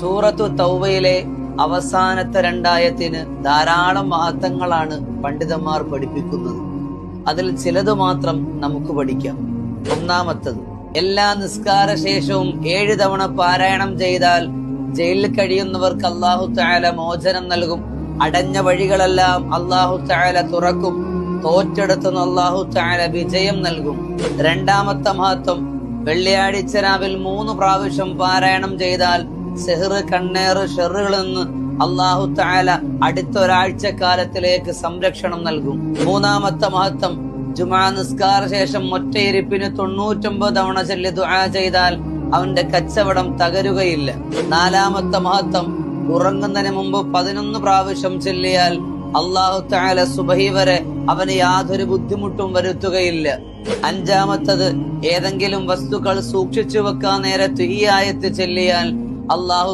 സൂറത്തു തൗബയിലെ അവസാനത്തെ രണ്ടായത്തിന് ധാരാളം മഹത്വങ്ങളാണ് പണ്ഡിതന്മാർ പഠിപ്പിക്കുന്നത്. അതിൽ ചിലത് മാത്രം നമുക്ക് പഠിക്കാം. ഒന്നാമത്തത് എല്ലാ നിസ്കാര ശേഷവും ഏഴ് തവണ പാരായണം ചെയ്താൽ ജയിലിൽ കഴിയുന്നവർക്ക് അള്ളാഹു താല മോചനം നൽകും. അടഞ്ഞ വഴികളെല്ലാം അള്ളാഹു താല തുറക്കും. തോറ്റെടുത്തുന്ന അള്ളാഹു താല വിജയം നൽകും. രണ്ടാമത്തെ മഹത്വം വെള്ളിയാഴ്ച രാവിൽ മൂന്ന് പ്രാവശ്യം പാരായണം ചെയ്താൽ സെഹറ് കണ്ണേറ് ഷെറുകളിൽ നിന്ന് അള്ളാഹു താല അടുത്ത ഒരാഴ്ച കാലത്തിലേക്ക് സംരക്ഷണം നൽകും. മൂന്നാമത്തെ മഹത്വം ജുമാ നിസ്കാര ശേഷം ഒറ്റയിരിപ്പിന് തൊണ്ണൂറ്റൊമ്പത് തവണ ചൊല്ലി ദുആ ചെയ്താൽ അവന്റെ കച്ചവടം തകരുകയില്ല. നാലാമത്തെ മഹത്വം ഉറങ്ങുന്നതിന് മുമ്പ് പതിനൊന്ന് പ്രാവശ്യം ചൊല്ലിയാൽ അള്ളാഹു താല സുബഹി വരെ അവന് യാതൊരു ബുദ്ധിമുട്ടും വരുത്തുകയില്ല. അഞ്ചാമത്തത് ഏതെങ്കിലും വസ്തുക്കൾ സൂക്ഷിച്ചു വെക്കാൻ നേരത്ത് ഈ ആയത്ത് ചൊല്ലിയാൽ അള്ളാഹു